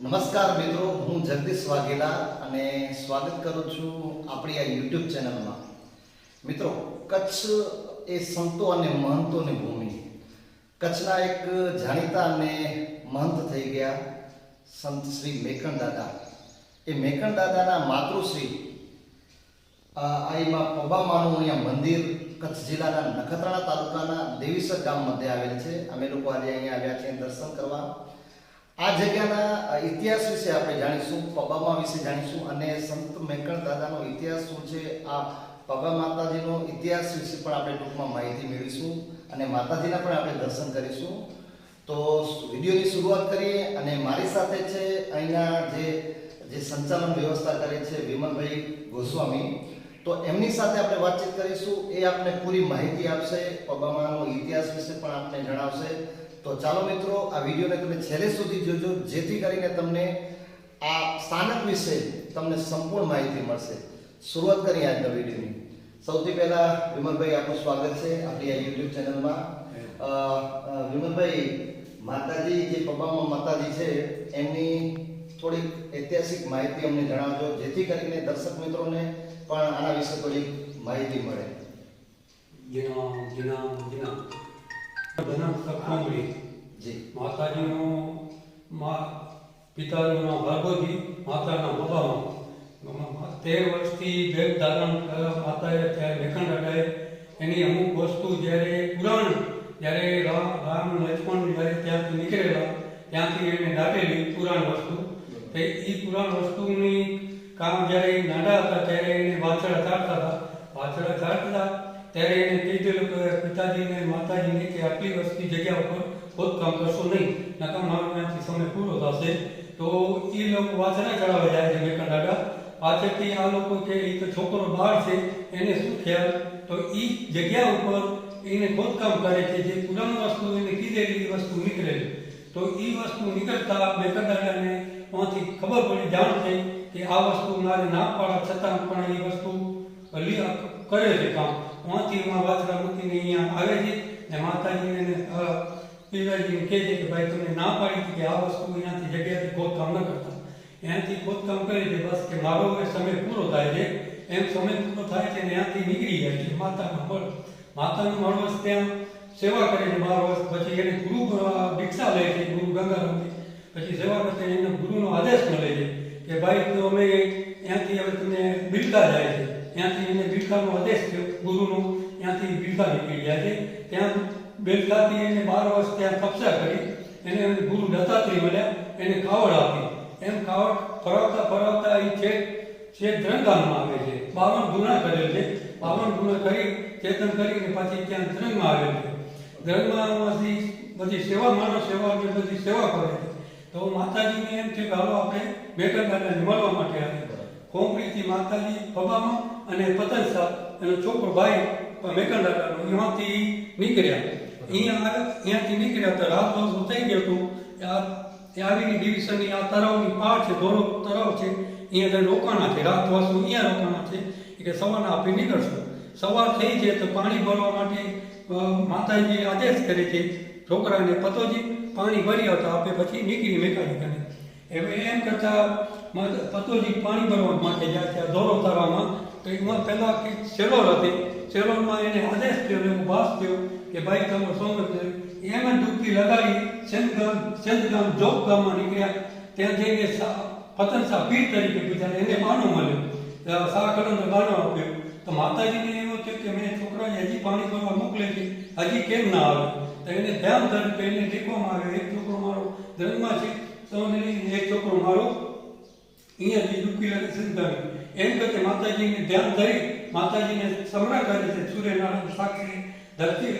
નમસ્કાર મિત્રો, હું જગદીશ વાઘેલા અને સ્વાગત કરું છું આપણી આ યુટ્યુબ ચેનલમાં. મિત્રો, કચ્છ એ સંતો અને મહંતોની ભૂમિ. કચ્છના એક જાણીતા અને મહંત થઈ ગયા સંત શ્રી મેકણ દાદા. એ મેકણ દાદાના માતૃશ્રી આઈમાં પબામાનું અહીંયા મંદિર કચ્છ જિલ્લાના નખત્રાણા તાલુકાના દેવીસર ગામ મધ્ય આવેલ છે. અમે લોકો આજે અહીંયા આવ્યા છીએ દર્શન કરવા. આ જગ્યાના ઇતિહાસ વિશે આપણે જાણીશું, પબામા વિશે જાણીશું અને સંત મેકણ દાદાનો ઇતિહાસ શું છે, આ પગા માતાજીનો ઇતિહાસ વિશે પણ આપણે ટૂંકમાં માહિતી મેળવીશું અને માતાજીના પણ આપણે દર્શન કરીશું. તો વિડીયોની શરૂઆત કરીએ અને મારી સાથે છે અહીંના જે જે સંચાલન વ્યવસ્થા કરે છે વિમલભાઈ ગોસ્વામી. તો એમની સાથે આપણે વાતચીત કરીશું, એ આપણે પૂરી માહિતી આપશે, પબામાનો ઇતિહાસ વિશે પણ આપણે જણાવશે. તો ચાલો મિત્રો આ વિડીયોને તમે છેલ્લે સુધી જોજો જેથી કરીને તમને આ સ્થાનક વિશે તમને સંપૂર્ણ માહિતી મળશે. શરૂઆત કરીએ આજના વિડીયોની. સૌથી પહેલા વિમલભાઈ આપનું સ્વાગત છે આપણી આ યુટ્યુબ ચેનલમાં. વિમલભાઈ માતાજી જે પપ્પામાં માતાજી છે એમની થોડીક ઐતિહાસિક માહિતી અમને જણાવજો જેથી કરીને દર્શક મિત્રોને પણ આના વિશે થોડીક માહિતી મળે. ધનમ સખોમરી જી. માતાજીનું મા પિતાનું નામ ભાર્ગવજી માતાના બાબામાં તેર વર્ષથી ભેગ ધારણ માતાએ ત્યારે લેખન દાદાએ એની અમુક વસ્તુ જ્યારે પુરાણ જ્યારે રામ લક્ષ્મણ જ્યારે ત્યાંથી નીકળેલા ત્યાંથી એને દાટેલી પુરાણ વસ્તુ. તે એ પુરાણ વસ્તુની કામ જ્યારે નાના હતા ત્યારે એને વાછડા ચાટતા હતા. વાછડા ચાટતા ત્યારે એને કીધેલું કે પિતાજીને માતાજીને કે આટલી વર્ષની જગ્યા ઉપર ખોદકામ કરશો નહીં નકામ ત્યાંથી સમય પૂરો થશે. તો એ લોકો વાછડા ચડાવવા જાય છે મેકણ દાદા. પાછળથી આ લોકો કે એ તો છોકરો બહાર છે, એને શું ખ્યાલ? તો એ જગ્યા ઉપર એને ખોદકામ કરે છે, જે પુરાણ વસ્તુ એને કીધેલી વસ્તુ નીકળેલી. તો એ વસ્તુ નીકળતા મેકણ દાદાને ત્યાંથી ખબર પડી, જાણ થઈ કે આ વસ્તુ મારે ના પાડવા છતાં પણ એ વસ્તુ કરે છે કામ. ત્યાંથી એમાં વાછડા મૂકીને અહીંયા આવે છે. ને માતાજીને એને, અ, પિતાજીને કહે છે કે ભાઈ તમે ના પાડી હતી કે આ વસ્તુ અહીંયાથી જગ્યાએથી ખોદકામ ન કરતા. અહીંયાથી ખોદકામ કરે છે બસ કે મારો હવે સમય પૂરો થાય છે. એમ સમય પૂરો થાય છે ને ત્યાંથી નીકળી જાય છે માતાના મળ માતાનું મળવસ ત્યાં સેવા કરે છે બાર વર્ષ પછી એને ગુરુ અ, દીક્ષા લે છે ગુરુ ગંગારામની પછી સેવા કરતા એને ગુરુનો આદેશ મળે છે કે ભાઈ તો અમે ત્યાંથી હવે તમને બિલકા જાય છે. ત્યાંથી એને બિલકાનો આદેશ થયો ગુરુનો. ત્યાંથી બિલકા નીકળી જાય છે. ત્યાં બિલકાથી એને બાર વર્ષ ત્યાં તપસ્યા કરી, એને ગુરુ દત્તાત્રી મળ્યા, એને ખાવડ આપી. એમ ખાવડ ફરાવતા ફરાવતા એ છે છે ધ્રંગામાં આવે છે. બાવન ગુના કરેલ છે. બાવન ગુના કરી, ચેતન કરીને પાછી ત્યાં ધ્રંગમાં આવેલ છે. ધ્રંગમાંથી બધી સેવા માનવ સેવા કે બધી સેવા કરે છે. તો માતાજીને એમ છે કે હાલો આપણે મેકર દાદાને મળવા માટે આવે. કોંકરીથી માતાજી પબામાં અને પતંસા એનો છોકરો ભાઈ દાદાનો એમાંથી નીકળ્યા. અહીંયા અહીંયાથી નીકળ્યા તો રાત વર્ષ થઈ ગયું હતું. આ આવીની ડિવિઝનની આ તળાવની પાર છે, ધોરો તળાવ છે, અહીંયા આગળ રોકાણા છે રાત વાસુ અહીંયા રોકાણા છે, એટલે કે સવારના આપણે નીકળશું. સવાર થઈ જાય તો પાણી ભરવા માટે માતાજી આદેશ કરે છે, છોકરાને પતોજી, પાણી ભરી આવતા આપે પછી નીકળી મેકાઈ કરે હવે એમ કરતા પતોજી પાણી ભરવા માટે જાય છે ધોરો તળાવમાં. તો એમાં પહેલાં છેલ્લો સેલોર હતી એને આદેશ થયો એવો ભાસ થયો કે ભાઈ તમે સોમત એમાં ડૂબકી લગાડી સેંતગામ સેંતગામ જોગ ગામમાં નીકળ્યા. ત્યાં જઈને પતન શાહ પીર તરીકે બીજા એને બાનો મળ્યો. સા કલમનો બાનો આપ્યો. તો માતાજીને એવો થયો કે મેં છોકરાને હજી પાણી ભરવા મોકલે છે, હજી કેમ ના આવે? તો એને ધ્યાન ધર્યું તો એને ટેકવામાં આવ્યો. એક છોકરો મારો ધર્મમાં છે, સૌની એક છોકરો મારો. અહીંયાથી ડૂબકી લાગે સંતાવી એમ કરતે માતાજીને ધ્યાન ધરી માતાજીને સમરણ કરે છે સૂર્યનારાયણ સાક્ષી ધરતી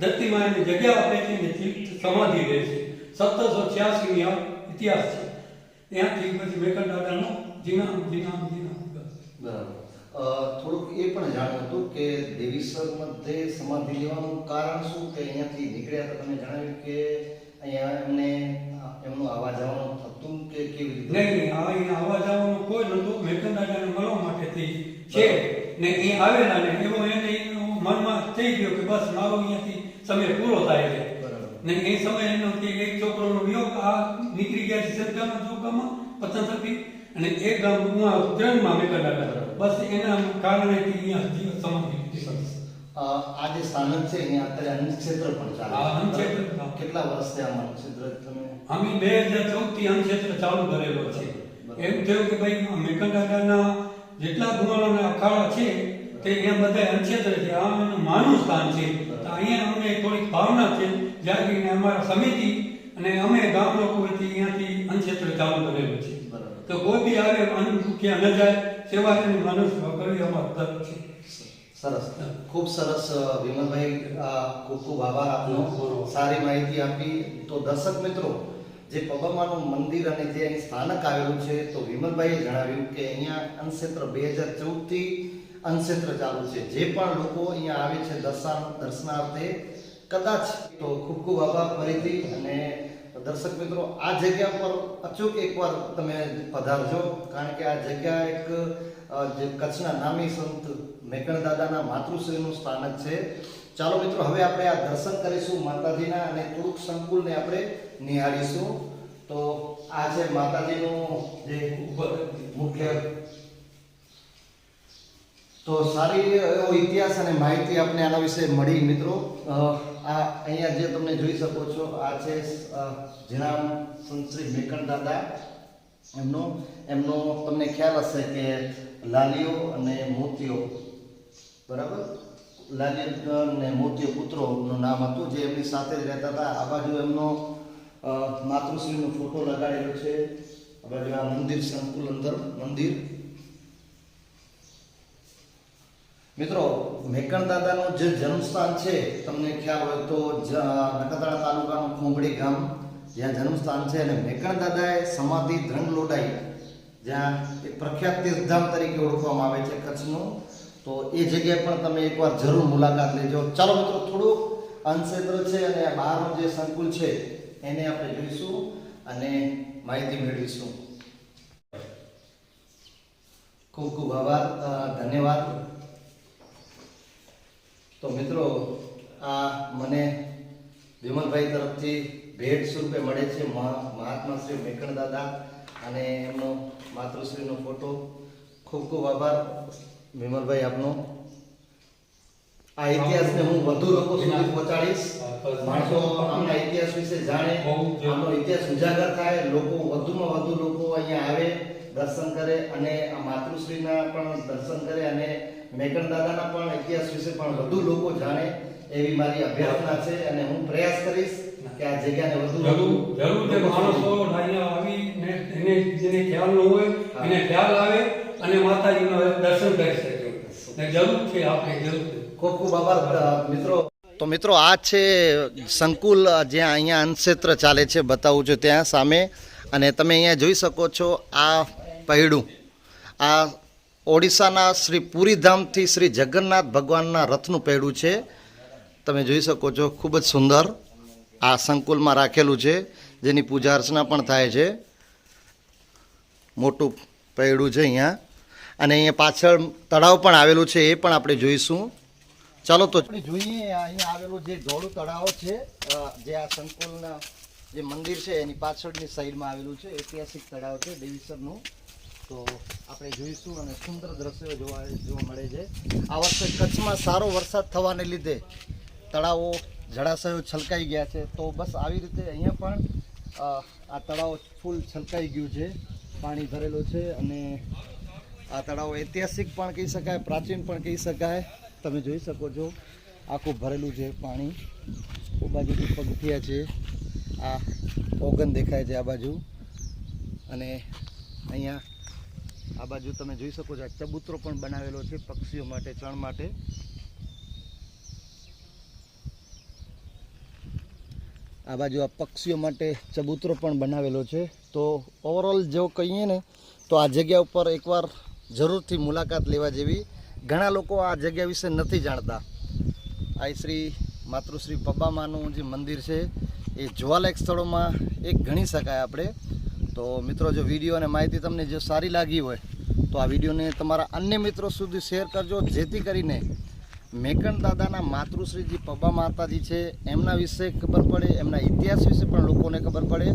ધરતીમાં એને જગ્યા આપે છે ને ચિત્ત સમાધિ રહે છે. સત્તરસો છ્યાસીની આ ઇતિહાસ છે. ત્યાંથી પછી મેકર દાદાનો જીનામ જીનામ જીનામ બરાબર. થોડુંક એ પણ જાણવું હતું કે દેવીસર મધ્ય સમાધિ લેવાનું કારણ શું? કે અહીંયાથી નીકળ્યા તો તમે જણાવ્યું કે અહીંયા એમને એમનું આવવા જવાનું થતું કે કેવી રીતે? નહીં નહીં અહીંયા આવવા જવાનું કોઈ નહોતું. મેકન દાદાને મળવા એ આવેલા ને એવો એને મનમાં થઈ ગયો કે બસ મારો અહીંયાથી સમય પૂરો થાય છે. ને એ સમય એનો કે એક છોકરોનો વિયોગ આ નીકળી ગયા છે સરકારનો ચોકામાં પતન પતંગી અને એક ગામમાં ઉત્તરાયણમાં કરાવ્યા બસ એના કારણે અહીંયા જીવ. અ, આ જે સ્થાનક છે અહીંયા અત્યારે અન્નક્ષેત્ર પણ ચાલે આ છે. અન્નક્ષેત્ર, હા. કેટલા વર્ષથી આમાં અન્નક્ષેત્ર તમે? અમે બે હજાર ચૌદથી અન્નક્ષેત્ર ચાલુ કરેલો છે. એમ થયું કે ભાઈ આ જેટલા ગુમાવાના અખાડા છે તે એ બધા અન્નક્ષેત્ર છે. આ એનું માનું સ્થાન છે. તો અહીંયા અમને થોડીક ભાવના છે. જ્યાં કરીને અમારા સમિતિ અને અમે ગામ લોકો વચ્ચે અહીંયાથી અનક્ષેત્ર ચાલુ કરેલું છે. તો કોઈ બી આવે માનું ભૂખ્યા ન જાય સેવાની માનસ કરવી અમારો તક છે. સરસ. ખૂબ સરસ વિમલભાઈ ખૂબ ખૂબ આભાર આપનો. સારી માહિતી આપી. તો દર્શક મિત્રો જે પગમાનું મંદિર અને જે અહીં સ્થાનક આવેલું છે તો વિમલભાઈએ જણાવ્યું કે અહીંયા અન્નક્ષેત્ર બે હજાર ચૌદથી અન્નક્ષેત્ર ચાલુ છે. જે પણ લોકો અહીંયા આવે છે દર્શન, દર્શનાર્થે, કદાચ તો ખૂબ ખૂબ આભાર ફરીથી અને દર્શક મિત્રો, આ જગ્યા પર અચૂક એકવાર તમે પધારજો, કારણ કે આ જગ્યા એક જે કચ્છના નામી સંત મેકણ દાદાના માતૃશ્રીનું સ્થાનક છે. ચાલો મિત્રો, હવે આપણે આ દર્શન કરીશું માતાજીના અને તુર્ક સંકુલને આપણે નિહાળીશું. તો આ છે માતાજીનું જે મુખ્ય તો સારી એવો ઇતિહાસ અને માહિતી આપણે આના વિશે મળી મિત્રો. આ અહીંયા જે તમને જોઈ શકો છો આ છે અ, જીણામ સંત શ્રી મેકણ દાદા. એમનો એમનો તમને ખ્યાલ હશે કે લાલીઓ અને મોતીઓ બરાબર? લાલીઓ અને મોતીઓ પુત્રોનું નામ હતું જે એમની સાથે જ રહેતા હતા. આ બાજુ એમનો માતૃશ્રીનો ફોટો લગાડેલો છે. આ બાજુ આ મંદિર સંકુલ અંદર મંદિર. મિત્રો, મેકણ દાદાનું જે જન્મસ્થાન છે, તમને ખ્યાલ હોય તો નખત્રાણા તાલુકાનું ખોંગડી ગામ, જ્યાં જન્મસ્થાન છે અને મેકણ દાદાએ સમાધિ ધન લોડાઈ, જ્યાં એક પ્રખ્યાત તીર્થધામ તરીકે ઓળખવામાં આવે છે કચ્છનું. તો એ જગ્યાએ પણ તમે એકવાર જરૂર મુલાકાત લેજો. ચાલો મિત્રો, થોડુંક અનક્ષેત્ર છે અને બહારનું જે સંકુલ છે, એને આપણે જોઈશું અને માહિતી મેળવીશું. ખૂબ ખૂબ આભાર ધન્યવાદ. તો મિત્રો, આ મને વિમલભાઈ તરફથી ભેટ સ્વરૂપે મળે છે મહાત્મા શ્રી મેકણ દાદા અને એમનો માતૃશ્રીનો ફોટો. ખૂબ ખૂબ આભાર વિમલભાઈ આપનો. આ ઇતિહાસને હું વધુ લોકો સુધી પહોંચાડીશ. માણસો આપણા ઇતિહાસ વિશે જાણે આપણો ઇતિહાસ ઉજાગર થાય, લોકો વધુમાં વધુ લોકો અહીંયા આવે, દર્શન કરે અને આ માતૃશ્રીના પણ દર્શન કરે અને મેકણ દાદાના પણ ઇતિહાસ વિશે પણ વધુ લોકો જાણે એવી મારી અભ્યર્થના છે અને હું પ્રયાસ કરીશ કે આ જગ્યાને વધુ જરૂર જરૂર તે માણસો અહીંયા આવીને એને જેને ખ્યાલ ન હોય એને ખ્યાલ આવે અને માતાજીનો દર્શન કરી શકે. ને જરૂર છે આપણે જરૂર ખૂબ ખૂબ આભાર મિત્રો. તો મિત્રો આ છે સંકુલ જ્યાં અહીંયા અન્નક્ષેત્ર ચાલે છે બતાવું છું ત્યાં સામે. અને તમે અહીંયા જોઈ શકો છો આ પૈડું આ ઓડિશાના શ્રી પુરીધામથી શ્રી જગન્નાથ ભગવાનના રથનું પૈડું છે. તમે જોઈ શકો છો, ખૂબ જ સુંદર આ સંકુલમાં રાખેલું છે, જેની પૂજા અર્ચના પણ થાય છે. મોટું પૈડું છે અહીંયા. અને અહીંયા પાછળ તળાવ પણ આવેલું છે, એ પણ આપણે જોઈશું. ચાલો તો જોઈએ, અહીંયા આવેલું જે ધોળું તળાવ છે જે આ સંકુલના જે મંદિર છે, એની પાછળની સાઈડમાં આવેલું છે, ઐતિહાસિક તળાવ છે, દેવીસરનું. તો આપણે જોઈશું અને સુંદર દ્રશ્યો જોવા જોવા મળે છે. આ વર્ષે કચ્છમાં સારો વરસાદ થવાને લીધે તળાવો જળાશયો છલકાઈ ગયા છે. તો બસ આવી રીતે અહીંયા પણ આ તળાવ ફૂલ છલકાઈ ગયું છે. પાણી ભરેલું છે અને આ તળાવ ઐતિહાસિક પણ કહી શકાય, પ્રાચીન પણ કહી શકાય. તમે જોઈ શકો છો, આખું ભરેલું છે પાણી. ખૂબ બાજુથી પગથિયા છે. આ ઓગન દેખાય છે આ બાજુ. અને અહીંયા આ બાજુ તમે જોઈ શકો છો આ ચબૂતરો પણ બનાવેલો છે પક્ષીઓ માટે, ચણ માટે. આ બાજુ આ પક્ષીઓ માટે ચબૂતરો પણ બનાવેલો છે. તો ઓવરઓલ જો કહીએ ને, તો આ જગ્યા ઉપર એકવાર જરૂરથી મુલાકાત લેવા જેવી ઘણા લોકો આ જગ્યા વિશે નથી જાણતા. આ શ્રી માતૃશ્રી પબ્બામાનું જે મંદિર છે, એ જોવાલાયક સ્થળોમાં એક ગણી શકાય આપણે. તો મિત્રો, જો વીડિયો અને માહિતી તમને જો સારી લાગી હોય તો આ વિડીયોને તમારા અન્ય મિત્રો સુધી શેર કરજો, જેથી કરીને મેકણ દાદાના માતૃશ્રીજી પબ્બા માતાજી છે, એમના વિશે ખબર પડે, એમના ઇતિહાસ વિશે પણ લોકોને ખબર પડે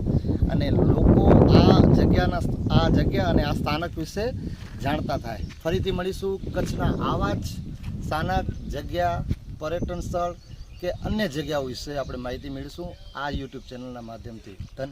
અને લોકો આ જગ્યાના આ જગ્યા અને આ સ્થાનક વિશે જાણતા થાય. ફરીથી મળીશું કચ્છના આવા જ સ્થાનક, જગ્યા, પર્યટન સ્થળ કે અન્ય જગ્યાઓ વિશે આપણે માહિતી મેળવીશું આ યુટ્યુબ ચેનલના માધ્યમથી. ધન્ય